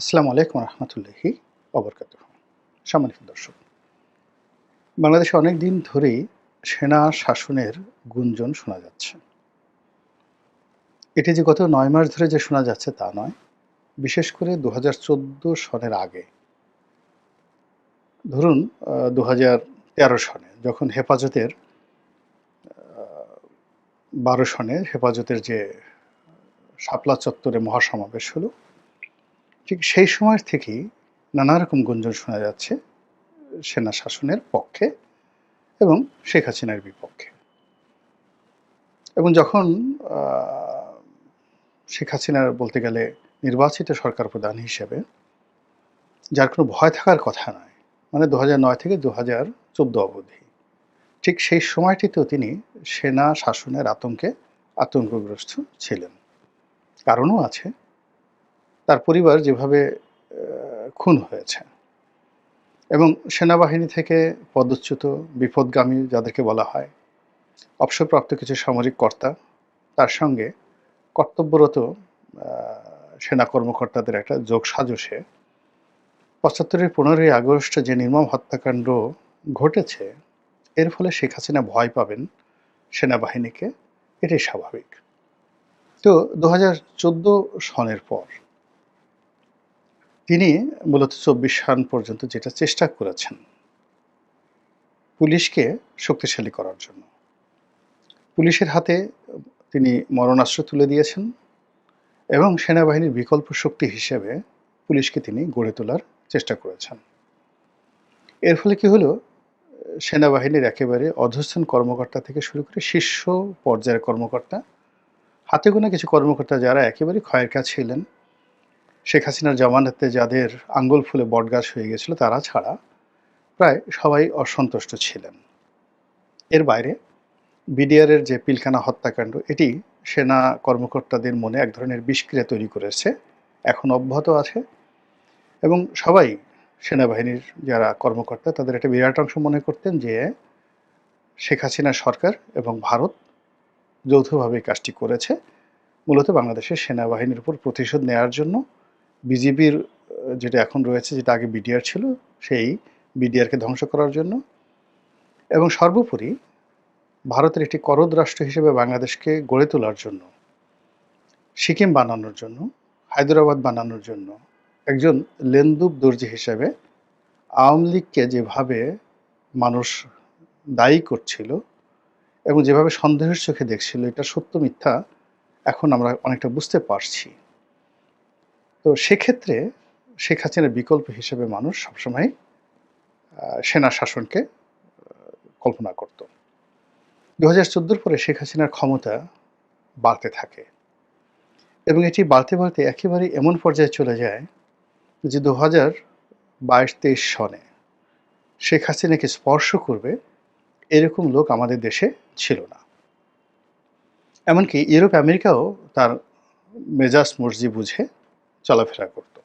আসসালামু আলাইকুম রহমতুল্লাহি অবরকাত সম্মানিত দর্শক, বাংলাদেশে অনেক দিন ধরেই সেনা শাসনের গুঞ্জন শোনা যাচ্ছে। এটি যে গত নয় মাস ধরে যে শোনা যাচ্ছে তা নয়, বিশেষ করে দু হাজার চোদ্দ সনের আগে। ধরুন দু হাজার তেরো সনে যখন হেফাজতের বারো সনে হেফাজতের যে শাপলা চত্বরে মহাসমাবেশ হলো ঠিক সেই সময় থেকেই নানা রকম গুঞ্জন শোনা যাচ্ছে সেনা শাসনের পক্ষে এবং শেখ হাসিনার বিপক্ষে। এবং যখন শেখ হাসিনার বলতে গেলে নির্বাচিত সরকার প্রধান হিসেবে, যার কোনো ভয় থাকার কথা নয় মানে দু নয় থেকে দু হাজার চোদ্দ অবধি, ঠিক সেই সময়টিতেও তিনি সেনা শাসনের আতঙ্কে আতঙ্কগ্রস্ত ছিলেন। কারণও আছে তার পরিবার যেভাবে খুন হয়েছে। এবং সেনাবাহিনী থেকে পদচ্যুত, বিপদগামী যাদেরকে বলা হয়, অবসরপ্রাপ্ত কিছু সামরিক কর্তা, তার সঙ্গে কর্তব্যরত সেনা কর্মকর্তাদের একটা যোগ সাজসে। পঁচাত্তরের পনেরোই আগস্ট যে নির্মম হত্যাকাণ্ড ঘটেছে, এর ফলে শেখ হাসিনা ভয় পাবেন সেনাবাহিনীকে, এটাই স্বাভাবিক। তো দু হাজার চোদ্দ সনের পর তিনি মূলত চব্বিশ সাল পর্যন্ত যেটা চেষ্টা করেছেন পুলিশকে শক্তিশালী করার জন্য। পুলিশের হাতে তিনি মরণাস্ত্র তুলে দিয়েছেন এবং সেনাবাহিনীর বিকল্প শক্তি হিসেবে পুলিশকে তিনি গড়ে তোলার চেষ্টা করেছেন। এর ফলে কি হলো? সেনাবাহিনীর একেবারে অধস্থান কর্মকর্তা থেকে শুরু করে শীর্ষ পর্যায়ের কর্মকর্তা, হাতে গোনা কিছু কর্মকর্তা যারা একেবারে ক্ষয়ের কাজ ছিলেন শেখ হাসিনার জামানাতে যাদের আঙ্গুল ফুলে বটগাছ হয়ে গেছিল, তারা ছাড়া প্রায় সবাই অসন্তুষ্ট ছিলেন। এর বাইরে বিডিআরের যে পিলখানা হত্যাকাণ্ড, এটি সেনা কর্মকর্তাদের মনে এক ধরনের বিষক্রিয়া তৈরি করেছে, এখন অব্যাহত আছে এবং সবাই সেনাবাহিনীর যারা কর্মকর্তা, তাদের একটা বিরাট অংশ মনে করতেন যে শেখ হাসিনা সরকার এবং ভারত যৌথভাবে কাজটি করেছে। মূলত বাংলাদেশের সেনাবাহিনীর উপর প্রতিশোধ নেওয়ার জন্য বিজেপির যেটা এখন রয়েছে, যেটা আগে বিডিআর ছিল, সেই বিডিআরকে ধ্বংস করার জন্য। এবং সর্বোপরি ভারতের একটি করদ রাষ্ট্র হিসেবে বাংলাদেশকে গড়ে তোলার জন্য, সিকিম বানানোর জন্য, হায়দ্রাবাদ বানানোর জন্য একজন লেন্দুব দর্জি হিসেবে আওয়ামী লীগকে যেভাবে মানুষ দায়ী করছিল এবং যেভাবে সন্দেহের চোখে দেখছিল, এটা সত্য মিথ্যা এখন আমরা অনেকটা বুঝতে পারছি। তো সেক্ষেত্রে শেখ হাসিনার বিকল্প হিসেবে মানুষ সবসময় সেনা শাসনকে কল্পনা করত। দু হাজার চোদ্দোর পরে শেখ হাসিনার ক্ষমতা বাড়তে থাকে এবং এটি বাড়তে বাড়তে একেবারে এমন পর্যায়ে চলে যায় যে দু হাজার বাইশ তেইশ সনে শেখ হাসিনাকে স্পর্শ করবে এরকম লোক আমাদের দেশে ছিল না। এমনকি ইউরোপ, আমেরিকাও তার মেজাজ মর্জি বুঝে চলাফেরা করত।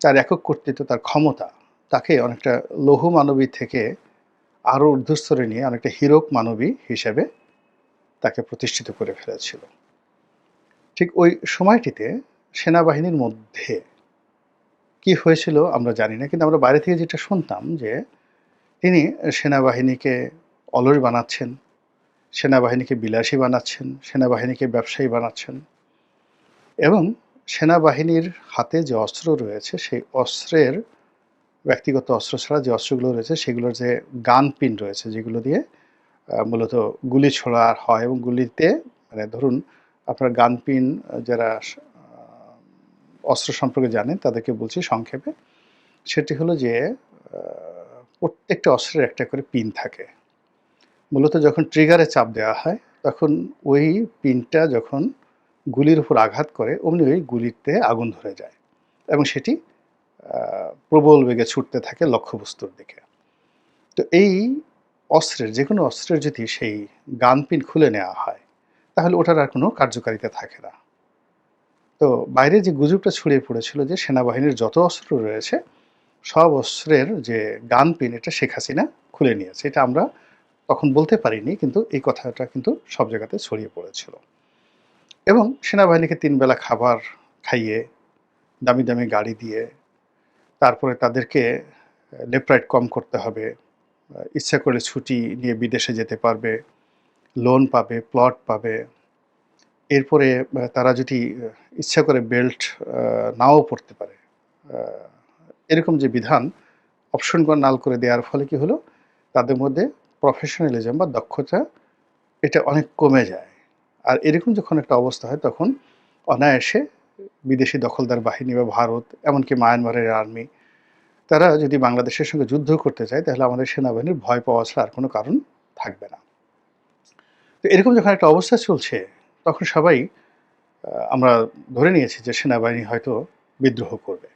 তার একক কর্তৃত্ব, তার ক্ষমতা, তাকে অনেকটা লৌহ মানবী থেকে আরও ঊর্ধ্বস্তরে নিয়ে অনেকটা হিরোক মানবী হিসেবে তাকে প্রতিষ্ঠিত করে ফেলেছিল। ঠিক ওই সময়টিতে সেনাবাহিনীর মধ্যে কি হয়েছিল আমরা জানি না, কিন্তু আমরা বাইরে থেকে যেটা শুনতাম যে তিনি সেনাবাহিনীকে অলস বানাচ্ছেন, সেনাবাহিনীকে বিলাসী বানাচ্ছেন, সেনাবাহিনীকে ব্যবসায়ী বানাচ্ছেন এবং সেনাবাহিনীর হাতে যে অস্ত্র রয়েছে, সেই অস্ত্রের, ব্যক্তিগত অস্ত্র ছাড়া যে অস্ত্রগুলো রয়েছে, সেগুলোর যে গান পিন রয়েছে, যেগুলো দিয়ে মূলত গুলি ছোড়া হয় এবং গুলিতে মানে ধরুন আপনার গান পিন, যারা অস্ত্র সম্পর্কে জানেন, তাদেরকে বলছি সংক্ষেপে, সেটি হলো যে প্রত্যেকটা অস্ত্রের একটা করে পিন থাকে। মূলত যখন ট্রিগারে চাপ দেওয়া হয়, তখন ওই পিনটা যখন গুলির উপর আঘাত করে, অমনি ওই গুলিতে আগুন ধরে যায় এবং সেটি প্রবল বেগে ছুটতে থাকে লক্ষ্যবস্তুর দিকে। তো এই অস্ত্রের, যে কোনো অস্ত্রের যদি সেই গান পিন খুলে নেওয়া হয়, তাহলে ওটার আর কোনো কার্যকারিতা থাকে না। তো বাইরে যে গুজবটা ছড়িয়ে পড়েছিল যে সেনাবাহিনীর যত অস্ত্র রয়েছে, সব অস্ত্রের যে গান পিন এটা শেখ হাসিনা খুলে নিয়েছে। এটা আমরা তখন বলতে পারিনি, কিন্তু এই কথাটা কিন্তু সব জায়গাতে ছড়িয়ে পড়েছিল। এবং সেনাবাহিনীকে তিন বেলা খাবার খাইয়ে, দামি দামি গাড়ি দিয়ে, তারপরে তাদেরকে লেফট রাইট কম করতে হবে ইচ্ছা করে ছুটি নিয়ে বিদেশে যেতে পারবে লোন পাবে প্লট পাবে। এরপরে তারা যদি ইচ্ছা করে বেল্ট নাও পড়তে পারে এরকম যে বিধান অপশন নাল করে দেওয়ার ফলে কি হলো? তাদের মধ্যে প্রফেশনালিজম বা দক্ষতা, এটা অনেক কমে যায়। আর এরকম যখন একটা অবস্থা হয়, তখন অনায়াসে বিদেশি দখলদার বাহিনী বা ভারত, এমনকি মায়ানমারের আর্মি, তারা যদি বাংলাদেশের সঙ্গে যুদ্ধ করতে চায়, তাহলে আমাদের সেনাবাহিনীর ভয় পাওয়া ছাড়া আর কোনো কারণ থাকবে না। তো এরকম যখন একটা অবস্থা চলছে, তখন সবাই আমরা ধরে নিয়েছি যে সেনাবাহিনী হয়তো বিদ্রোহ করবে।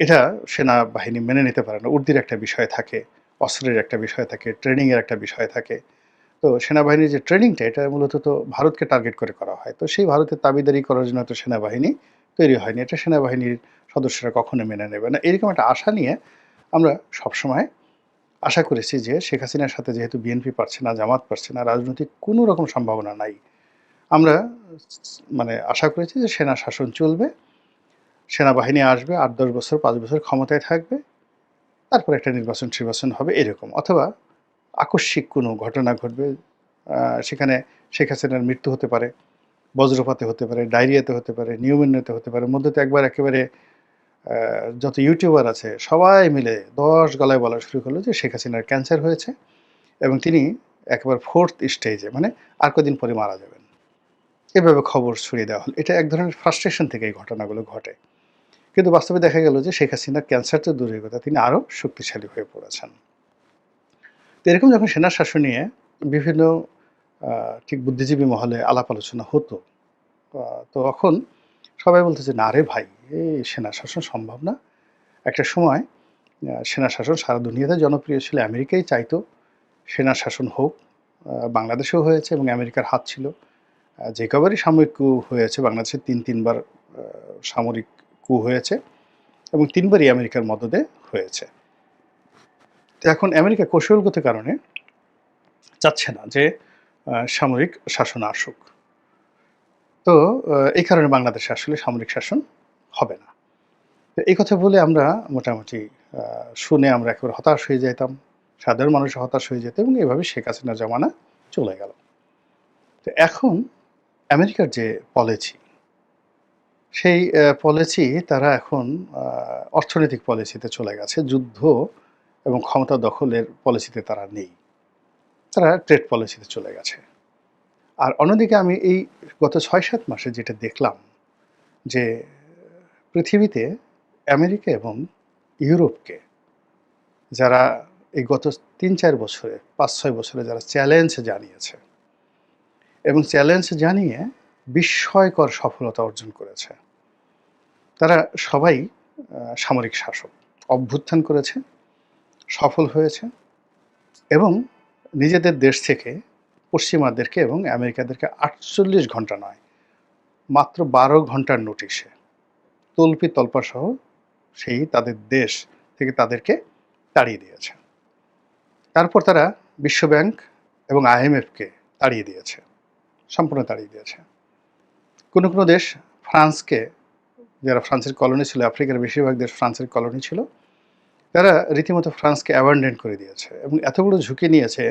এটা সেনাবাহিনী মেনে নিতে পারে না। উর্দির একটা বিষয় থাকে, অস্ত্রের একটা বিষয় থাকে, ট্রেনিংয়ের একটা বিষয় থাকে। তো সেনাবাহিনীর যে ট্রেনিংটা, এটা মূলত তো ভারতকে টার্গেট করে করা হয়। তো সেই ভারতের তাবিদারি করার জন্য তো সেনাবাহিনী তৈরি হয়নি। এটা সেনাবাহিনীর সদস্যরা কখনো মেনে নেবে না। এরকম একটা আশা নিয়ে আমরা সবসময় আশা করেছি যে শেখ হাসিনার সাথে যেহেতু বিএনপি পারছে না, জামাত পারছে না, রাজনৈতিক কোনো রকম সম্ভাবনা নাই, আমরা মানে আশা করেছি যে সেনা শাসন চলবে, সেনাবাহিনী আসবে, আট দশ বছর, পাঁচ বছর ক্ষমতায় থাকবে, তারপর একটা নির্বাচন নির্বাচন হবে এরকম। অথবা আকস্মিক কোনো ঘটনা ঘটবে সেখানে শেখ হাসিনার মৃত্যু হতে পারে, বজ্রপাতে হতে পারে, ডায়রিয়াতে হতে পারে, নিউমোনিয়াতে হতে পারে, মধ্যে তো একবার একেবারে যত ইউটিউবার আছে সবাই মিলে দশ গলায় বলা শুরু করল যে শেখ হাসিনার ক্যান্সার হয়েছে এবং তিনি একবার ফোর্থ স্টেজে মানে আর কদিন পরে মারা যাবেন। এভাবে খবর ছড়িয়ে দেওয়া হল। এটা এক ধরনের ফ্রাস্ট্রেশন থেকে এই ঘটনাগুলো ঘটে। কিন্তু বাস্তবে দেখা গেল যে শেখ হাসিনার ক্যান্সার তো দূরের কথা, তিনি আরও শক্তিশালী হয়ে পড়েছেন। তো এরকম যখন সেনা শাসন নিয়ে বিভিন্ন ঠিক বুদ্ধিজীবী মহলে আলাপ আলোচনা হতো তো তখন সবাই বলতেছে, না রে ভাই এই সেনা শাসন সম্ভব না। একটা সময় সেনা শাসন সারা দুনিয়াতে জনপ্রিয় ছিল, আমেরিকাই চাইতো সেনা শাসন হোক বাংলাদেশেও হয়েছে এবং আমেরিকার হাত ছিল। যে কবারই সামরিক কু হয়েছে, বাংলাদেশে তিন, তিনবার সামরিক কু হয়েছে এবং তিনবারই আমেরিকার মদদে হয়েছে। তো এখন আমেরিকা কৌশলগত কারণে চাচ্ছে না যে সামরিক শাসন আসুক। তো এই কারণে বাংলাদেশে আসলে সামরিক শাসন হবে না। তো এই কথা বলে আমরা মোটামুটি শুনে আমরা একেবারে হতাশ হয়ে যেতাম সাধারণ মানুষ হতাশ হয়ে যেত এবং এভাবে শেখ হাসিনার জমানা চলে গেল। তো এখন আমেরিকার যে পলিসি সেই পলিসি তারা এখন অর্থনৈতিক পলিসিতে চলে গেছে। যুদ্ধ এবং ক্ষমতা দখলের পলিসিতে তারা নেই। তারা ট্রেড পলিসিতে চলে গেছে। আর অন্যদিকে আমি এই গত ছয় সাত মাসে যেটা দেখলাম যে পৃথিবীতে আমেরিকা এবং ইউরোপকে যারা এই গত তিন চার বছরে পাঁচ ছয় বছরে যারা চ্যালেঞ্জ জানিয়েছে এবং চ্যালেঞ্জ জানিয়ে বিস্ময়কর সফলতা অর্জন করেছে, তারা সবাই সামরিক শাসক অভ্যুত্থান করেছে। সফল হয়েছে এবং নিজেদের দেশ থেকে পশ্চিমাদেরকে এবং আমেরিকাদেরকে আটচল্লিশ ঘণ্টা নয়, মাত্র বারো ঘণ্টার নোটিশে তল্পি তল্পা সহ সেই তাদের দেশ থেকে তাদেরকে তাড়িয়ে দিয়েছে। তারপর তারা বিশ্বব্যাংক এবং আইএমএফকে তাড়িয়ে দিয়েছে, সম্পূর্ণ তাড়িয়ে দিয়েছে। কোনো কোনো দেশ ফ্রান্সকে, যারা ফ্রান্সের কলোনি ছিল, আফ্রিকার বেশিরভাগ দেশ ফ্রান্সের কলোনি ছিল তারা রীতিমতো ফ্রান্সকে অ্যাবান্ডেন করে দিয়েছে এবং এত বড় ঝুঁকি নিয়েছে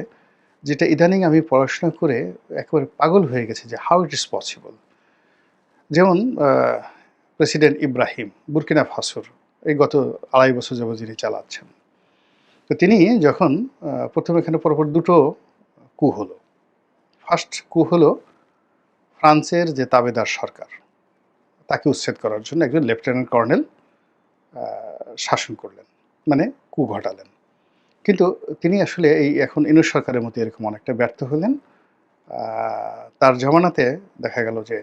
যেটা ইদানিং আমি পড়াশোনা করে একেবারে পাগল হয়ে গেছে যে হাউ ইট ইজ পসিবল যেমন প্রেসিডেন্ট ইব্রাহিম বুরকিনা ফাসুর এই গত আড়াই বছর যাবত যিনি চালাচ্ছেন। তো তিনি যখন প্রথম এখানে পরপর দুটো কু হলো। ফার্স্ট কু হলো ফ্রান্সের যে তাবেদার সরকার, তাকে উচ্ছেদ করার জন্য একজন লেফটেন্যান্ট কর্নেল শাসন করলেন। মানে কু ঘটালেন। কিন্তু তিনি আসলে এই এখন ইনুস সরকারের মতো এরকম অনেকটা ব্যর্থ হলেন। তার জমানাতে দেখা গেল যে,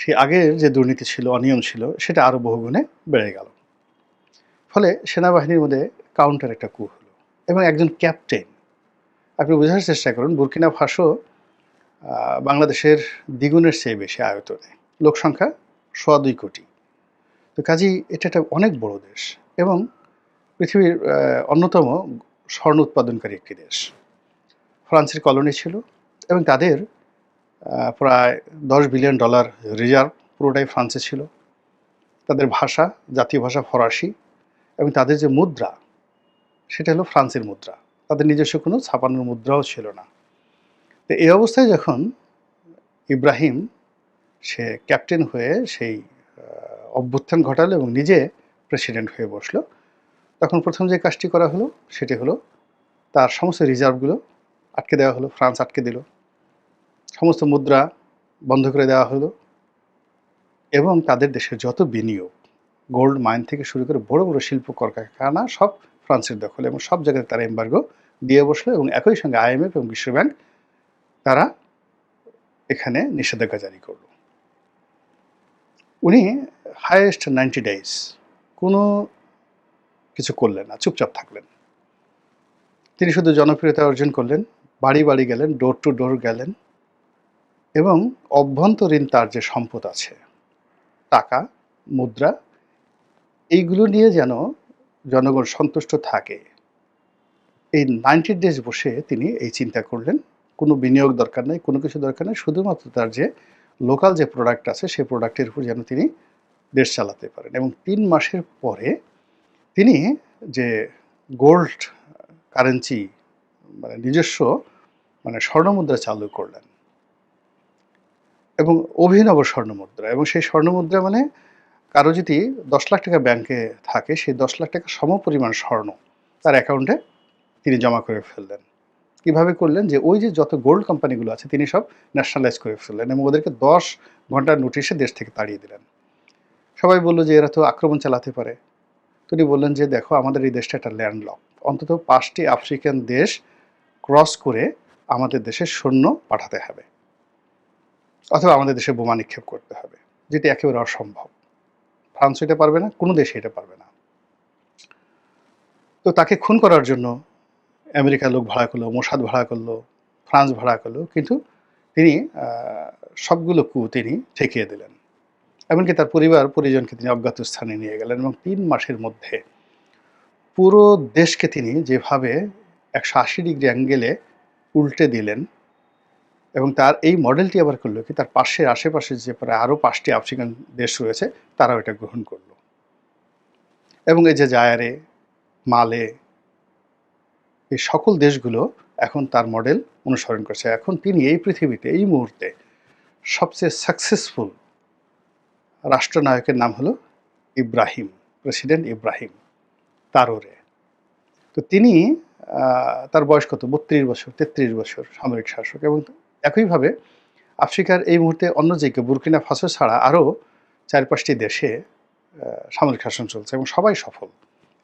সে আগের যে দুর্নীতি ছিল, অনিয়ম ছিল, সেটা আরও বহুগুণে বেড়ে গেল। ফলে সেনাবাহিনীর মধ্যে কাউন্টার একটা কু হলো এবং একজন ক্যাপ্টেন আপনি বোঝার চেষ্টা করুন, বুরকিনা ফাসো বাংলাদেশের দ্বিগুণের চেয়ে বেশি আয়তনে। লোক সংখ্যা সোয়া দুই কোটি। তো কাজেই এটা একটা অনেক বড় দেশ এবং পৃথিবীর অন্যতম স্বর্ণ উৎপাদনকারী একটি দেশ। ফ্রান্সের কলোনি ছিল এবং তাদের প্রায় দশ বিলিয়ন ডলার রিজার্ভ পুরোটাই ফ্রান্সে ছিল। তাদের ভাষা, জাতীয় ভাষা ফরাসি এবং তাদের যে মুদ্রা, সেটা হলো ফ্রান্সের মুদ্রা। তাদের নিজস্ব কোনো ছাপানোর মুদ্রাও ছিল না। তো এই অবস্থায় যখন ইব্রাহিম, সে ক্যাপ্টেন হয়ে সেই অভ্যুত্থান ঘটালো এবং নিজে প্রেসিডেন্ট হয়ে বসল। তখন প্রথম যে কাজটি করা হলো, সেটি হলো তার সমস্ত রিজার্ভগুলো আটকে দেওয়া হলো ফ্রান্স আটকে দিল। সমস্ত মুদ্রা বন্ধ করে দেওয়া হলো এবং তাদের দেশের যত বিনিয়োগ গোল্ড মাইন থেকে শুরু করে বড় বড় শিল্প, কলকারখানা সব ফ্রান্সের দখলে এবং সব জায়গায় তারা এম্বার্গো দিয়ে বসল এবং একই সঙ্গে আইএমএফ এবং বিশ্বব্যাংক তারা এখানে নিষেধাজ্ঞা জারি করল। উনি হায়েস্ট নাইনটি ডেজ কোনো কিছু করলেন না, চুপচাপ থাকলেন। তিনি শুধু জনপ্রিয়তা অর্জন করলেন, বাড়ি বাড়ি গেলেন ডোর টু ডোর গেলেন এবং অভ্যন্তরীণ তার যে সম্পদ আছে, টাকা, মুদ্রা, এইগুলো নিয়ে যেন জনগণ সন্তুষ্ট থাকে, এই নাইনটি ডেজ বসে তিনি এই চিন্তা করলেন। কোনো বিনিয়োগ দরকার নেই, কোনো কিছু দরকার নেই, শুধুমাত্র তার যে লোকাল যে প্রোডাক্ট আছে, সেই প্রোডাক্টের উপর যেন তিনি দেশ চালাতে পারেন। এবং তিন মাসের পরে তিনি যে গোল্ড কারেন্সি মানে নিজস্ব মানে স্বর্ণমুদ্রা চালু করলেন। এবং অভিনব স্বর্ণমুদ্রা এবং সেই স্বর্ণমুদ্রা মানে কারও যদি দশ লাখ টাকা ব্যাংকে থাকে, সেই দশ লাখ টাকা সম পরিমাণ স্বর্ণ তার অ্যাকাউন্টে তিনি জমা করে ফেললেন। কীভাবে করলেন যে ওই যে যত গোল্ড কোম্পানিগুলো আছে, তিনি সব ন্যাশনালাইজ করে ফেললেন এবং ওদেরকে দশ ঘণ্টার নোটিশে দেশ থেকে তাড়িয়ে দিলেন। সবাই বলল যে এরা তো আক্রমণ চালাতে পারে। তিনি বললেন যে দেখো, আমাদের এই দেশটা একটা ল্যান্ডলক অন্তত পাঁচটি আফ্রিকান দেশ ক্রস করে আমাদের দেশে সৈন্য পাঠাতে হবে। অথবা আমাদের দেশে বোমা নিক্ষেপ করতে হবে, যেটি একেবারে অসম্ভব। ফ্রান্স এটা পারবে না, কোনো দেশে এটা পারবে না। তো তাকে খুন করার জন্য আমেরিকার লোক ভাড়া করল, মোসাদ ভাড়া করল, ফ্রান্স ভাড়া করল, কিন্তু তিনি সবগুলো কু তিনি ঠেকিয়ে দিলেন। এমনকি তার পরিবার, পরিজনকে তিনি অজ্ঞাত স্থানে নিয়ে গেলেন এবং তিন মাসের মধ্যে পুরো দেশকে তিনি যেভাবে একশো আশি ডিগ্রি অ্যাঙ্গেলে উল্টে দিলেন এবং তার এই মডেলটি আবার করল কি, তার পাশের আশেপাশে যে প্রায় আরও পাঁচটি আফ্রিকান দেশ রয়েছে, তারাও এটা গ্রহণ করল। এবং এই যে জায়ারে, মালে এই সকল দেশগুলো এখন তার মডেল অনুসরণ করছে। এখন তিনি এই পৃথিবীতে, এই মুহূর্তে সবচেয়ে সাকসেসফুল রাষ্ট্রনায়কের নাম হলো ইব্রাহিম প্রেসিডেন্ট ইব্রাহিম, তারোরে। তো তিনি তার বয়স কত? বত্রিশ বছর, তেত্রিশ বছর সামরিক শাসক এবং একইভাবে আফ্রিকার এই মুহূর্তে অন্য জায়গায় বুরকিনা ফাসো ছাড়া আরও চার পাঁচটি দেশে সামরিক শাসন চলছে এবং সবাই সফল।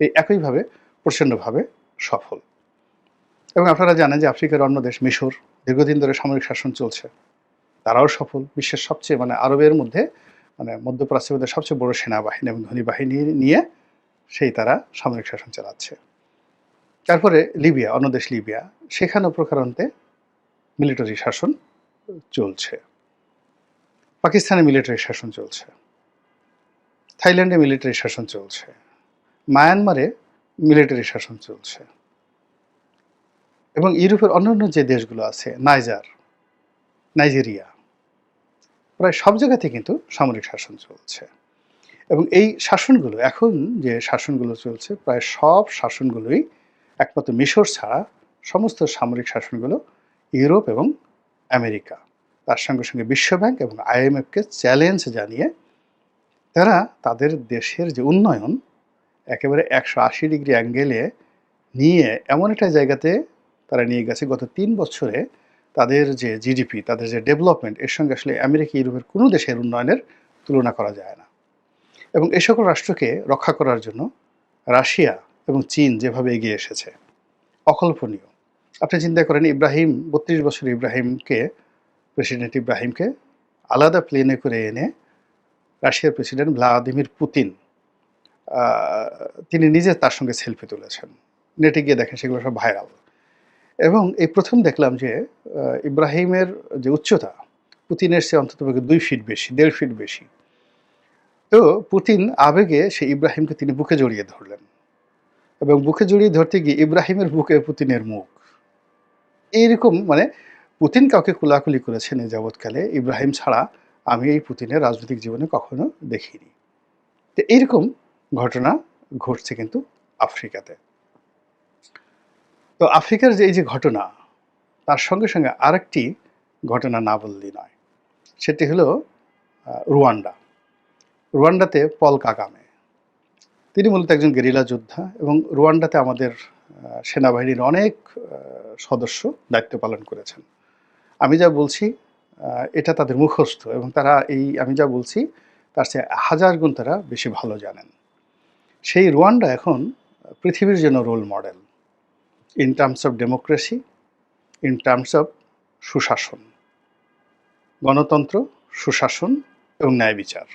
এই একইভাবে, প্রচণ্ডভাবে সফল। এবং আপনারা জানেন যে আফ্রিকার অন্য দেশ মিশর দীর্ঘদিন ধরে সামরিক শাসন চলছে। তারাও সফল। বিশ্বের সবচেয়ে মানে আরবের মধ্যে মানে মধ্যপ্রাচ্যের মধ্যে সবচেয়ে বড় সেনাবাহিনী এবং ধনী বাহিনী নিয়ে সেই তারা সামরিক শাসন চালাচ্ছে। তারপরে লিবিয়া, অন্য দেশ লিবিয়া, সেখানেও প্রকারান্তে মিলিটারি শাসন চলছে। পাকিস্তানে মিলিটারি শাসন চলছে। থাইল্যান্ডে মিলিটারি শাসন চলছে। মায়ানমারে মিলিটারি শাসন চলছে। এবং ইউরোপের অন্যান্য যে দেশগুলো আছে, নাইজার, নাইজেরিয়া, প্রায় সব জায়গাতে কিন্তু সামরিক শাসন চলছে। এবং এই শাসনগুলো, এখন যে শাসনগুলো চলছে, প্রায় সব শাসনগুলোই একমাত্র মিশর ছাড়া সমস্ত সামরিক শাসনগুলো ইউরোপ এবং আমেরিকা। তার সঙ্গে সঙ্গে বিশ্বব্যাংক এবং আইএমএফকে চ্যালেঞ্জ জানিয়ে তারা তাদের দেশের যে উন্নয়ন, একেবারে একশো আশি ডিগ্রি অ্যাঙ্গেলে নিয়ে এমন একটা জায়গাতে তারা নিয়ে গেছে। গত তিন বছরে তাদের যে জিডিপি তাদের যে ডেভেলপমেন্ট এর সঙ্গে আসলে আমেরিকা, ইউরোপের কোনো দেশের উন্নয়নের তুলনা করা যায় না। এবং এই সকল রাষ্ট্রকে রক্ষা করার জন্য রাশিয়া এবং চীন যেভাবে এগিয়ে এসেছে, অকল্পনীয়। আপনি চিন্তা করেন, ইব্রাহিম, বত্রিশ বছর ইব্রাহিমকে প্রেসিডেন্ট ইব্রাহিমকে আলাদা প্লেনে করে এনে রাশিয়ার প্রেসিডেন্ট ভ্লাদিমির পুতিন তিনি নিজে তার সঙ্গে সেলফি তুলেছেন। নেটে গিয়ে দেখেন সেগুলো সব ভাইরাল এবং এই প্রথম দেখলাম যে ইব্রাহিমের যে উচ্চতা, পুতিনের সে অন্তত দুই ফিট বেশি, দেড় ফিট বেশি। তো পুতিন আবেগে সে ইব্রাহিমকে তিনি বুকে জড়িয়ে ধরলেন এবং বুকে জড়িয়ে ধরতে গিয়ে ইব্রাহিমের বুকে পুতিনের মুখ। এইরকম মানে পুতিন কাউকে কোলাকুলি করেছেন এই যাবৎকালে, ইব্রাহিম ছাড়া আমি এই পুতিনের রাজনৈতিক জীবনে কখনো দেখিনি। তো এইরকম ঘটনা ঘটছে কিন্তু আফ্রিকাতে। তো আফ্রিকার যে এই যে ঘটনা, তার সঙ্গে সঙ্গে আরেকটি ঘটনা না বললেই নয়। সেটি হলো রুয়ান্ডা। রুয়ান্ডাতে পল কাগামে। তিনি মূলত একজন গেরিলা যোদ্ধা এবং রুয়ান্ডাতে আমাদের সেনাবাহিনীর অনেক সদস্য দায়িত্ব পালন করেছেন। আমি যা বলছি এটা তাদের মুখস্থ এবং তারা এই, আমি যা বলছি, তার চেয়ে হাজার গুণ তারা বেশি ভালো জানেন। সেই রুয়ান্ডা এখন পৃথিবীর জন্য role model in terms of democracy in terms of সুশাসন, গণতন্ত্র, সুশাসন এবং ন্যায় বিচার।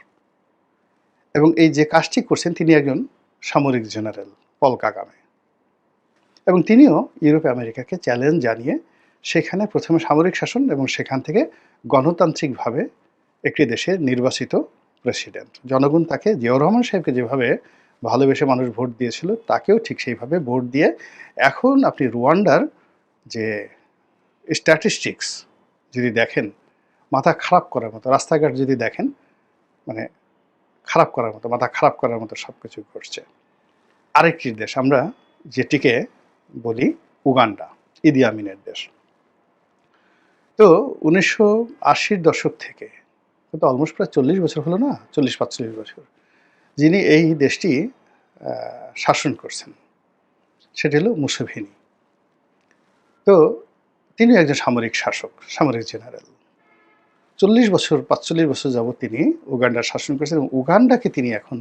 এবং এই যে কাজটি করছেন, তিনি একজন সামরিক জেনারেল, পল কাগামে। এবং তিনিও ইউরোপ আমেরিকাকে চ্যালেঞ্জ জানিয়ে সেখানে প্রথমে সামরিক শাসন এবং সেখান থেকে গণতান্ত্রিকভাবে একটি দেশের নির্বাচিত প্রেসিডেন্ট। জনগণ তাকে জিয়াউর রহমান সাহেবকে যেভাবে ভালোবেসে মানুষ ভোট দিয়েছিল, তাকেও ঠিক সেইভাবে ভোট দিয়ে এখন আপনি রুয়ান্ডার যে স্ট্যাটিস্টিক্স যদি দেখেন, মাথা খারাপ করার মতো, রাস্তাঘাট যদি দেখেন মানে খারাপ করার মতো, মাথা খারাপ করার মতো সব কিছু ঘটছে। আরেকটি দেশ, আমরা যেটিকে বলি উগান্ডা, ইদি আমিনের দেশ। তো উনিশশো আশির দশক থেকে, কিন্তু অলমোস্ট প্রায় চল্লিশ বছর হলো না? চল্লিশ, পাঁচচল্লিশ বছর। যিনি এই দেশটি শাসন করছেন, সেটি হলো মুসেভিনি। তো তিনি একজন সামরিক শাসক, সামরিক জেনারেল। চল্লিশ বছর, পাঁচচল্লিশ বছর যাবৎ তিনি উগান্ডার শাসন করেছেন এবং উগান্ডাকে তিনি এখন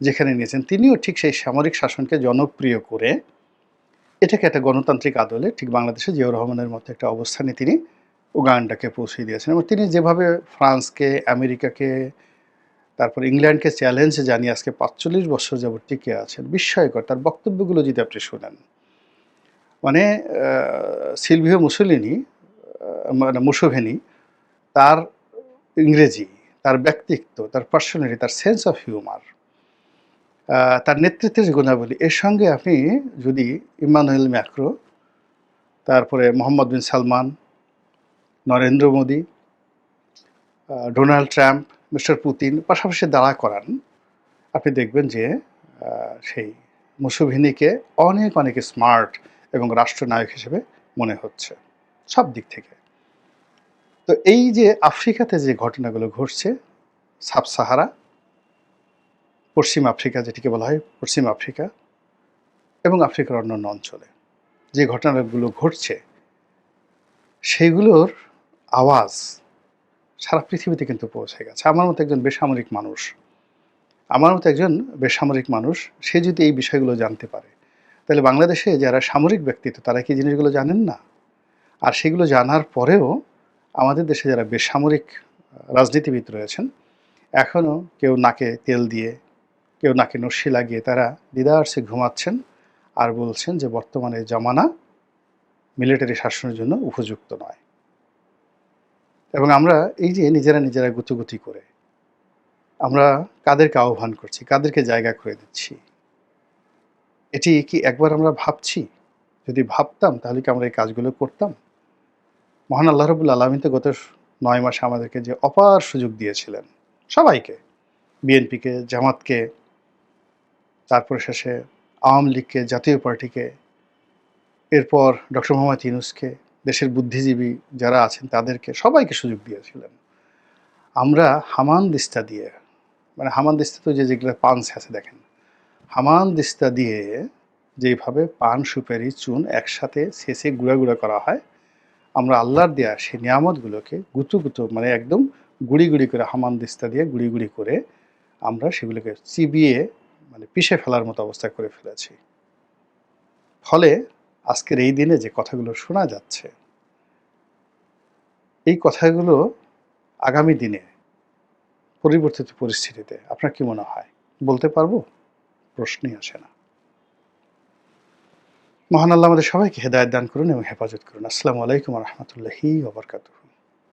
যেখানে নিয়েছেন, তিনিও ঠিক সেই সামরিক শাসনকে জনপ্রিয় করে এটাকে একটা গণতান্ত্রিক আদলে ঠিক বাংলাদেশে জিয়াউর রহমানের মতো একটা অবস্থানে তিনি উগান্ডাকে পৌঁছে দিয়েছেন। এবং তিনি যেভাবে ফ্রান্সকে, আমেরিকাকে তারপর ইংল্যান্ডকে চ্যালেঞ্জ জানিয়ে আজকে পাঁচচল্লিশ বছর যাবত টিকে আছেন। বিস্ময়কর, তার বক্তব্যগুলো যদি আপনি শোনেন। মানে সিলভিও মুসোলিনি মানে মুসোভেনি, তার ইংরেজি, তার ব্যক্তিত্ব, তার পার্সোনালিটি, তার সেন্স অফ হিউমার তার নেতৃত্বের গুণাবলী, এর সঙ্গে আপনি যদি ইমানুয়েল ম্যাক্রো, তারপরে Mohammed bin Salman, Narendra Modi Donald Trump mister Putin পাশাপাশি দাঁড়া করান। আপনি দেখবেন যে সেই মুসুভিনিকে অনেক অনেক স্মার্ট এবং রাষ্ট্রনায়ক হিসেবে মনে হচ্ছে, সব দিক থেকে। তো এই যে আফ্রিকাতে যে ঘটনাগুলো ঘটছে সাব সাহারা পশ্চিম আফ্রিকা যেটিকে বলা হয় পশ্চিম আফ্রিকা এবং আফ্রিকার অন্যান্য অঞ্চলে যে ঘটনাগুলো ঘটছে, সেগুলোর আওয়াজ সারা পৃথিবীতে কিন্তু পৌঁছে গেছে। আমার মতো একজন বেসামরিক মানুষ, আমার মতো একজন বেসামরিক মানুষ, সে যদি এই বিষয়গুলো জানতে পারে, তাহলে বাংলাদেশে যারা সামরিক ব্যক্তিত্ব, তারা কি জিনিসগুলো জানেন না? আর সেগুলো জানার পরেও আমাদের দেশে যারা বেসামরিক রাজনীতিবিদ রয়েছেন এখনও কেউ নাকে তেল দিয়ে, কেউ নাকে নস্যি লাগিয়ে তারা দিদারসে ঘুমাচ্ছেন আর বলছেন যে বর্তমানে জমানা মিলিটারি শাসনের জন্য উপযুক্ত নয়। এবং আমরা এই যে নিজেরা নিজেরা গুতুগুতি করে, আমরা কাদেরকে আহ্বান করছি, কাদেরকে জায়গা করে দিচ্ছি। এটি কি একবার আমরা ভাবছি? যদি ভাবতাম তাহলে কি আমরা এই কাজগুলো করতাম? মহান আল্লাহ রবুল আলমী তো গত নয় মাসে আমাদেরকে যে অপার সুযোগ দিয়েছিলেন সবাইকে, বিএনপিকে, জামাতকে, তারপরে শেষে আওয়ামী লীগকে, জাতীয় পার্টিকে, এরপর ডক্টর মোহাম্মদ ইউনুসকে দেশের বুদ্ধিজীবী যারা আছেন তাদেরকে সবাইকে সুযোগ দিয়েছিলেন। আমরা হামান দিস্তা দিয়ে মানে হামান দিস্তা তো যে যেগুলো পান আছে দেখেন, হামান দিস্তা দিয়ে যেভাবে পান, সুপারি, চুন একসাথে শেষে গুঁড়া গুঁড়া করা হয়, আমরা আল্লাহর দেয়া সেই নিয়ামতগুলোকে গুতো গুতো মানে একদম গুড়ি গুড়ি করে হামান দিস্তা দিয়ে গুড়ি গুড়ি করে আমরা সেগুলোকে চিবিয়ে মানে পিষে ফেলার মতো অবস্থা করে ফেলেছি। ফলে আজকের এই দিনে যে কথাগুলো শোনা যাচ্ছে, এই কথাগুলো আগামী দিনে পরিবর্তিত পরিস্থিতিতে আপনার কি মনে হয়? বলতে পারব? প্রশ্নই আসে না। মহান আল্লাহ আমাদের সবাইকে হেদায়ত দান করুন এবং হেফাজত করুন। আসসালামু আলাইকুম রহমতুল্লাহি ওবরকাতুহ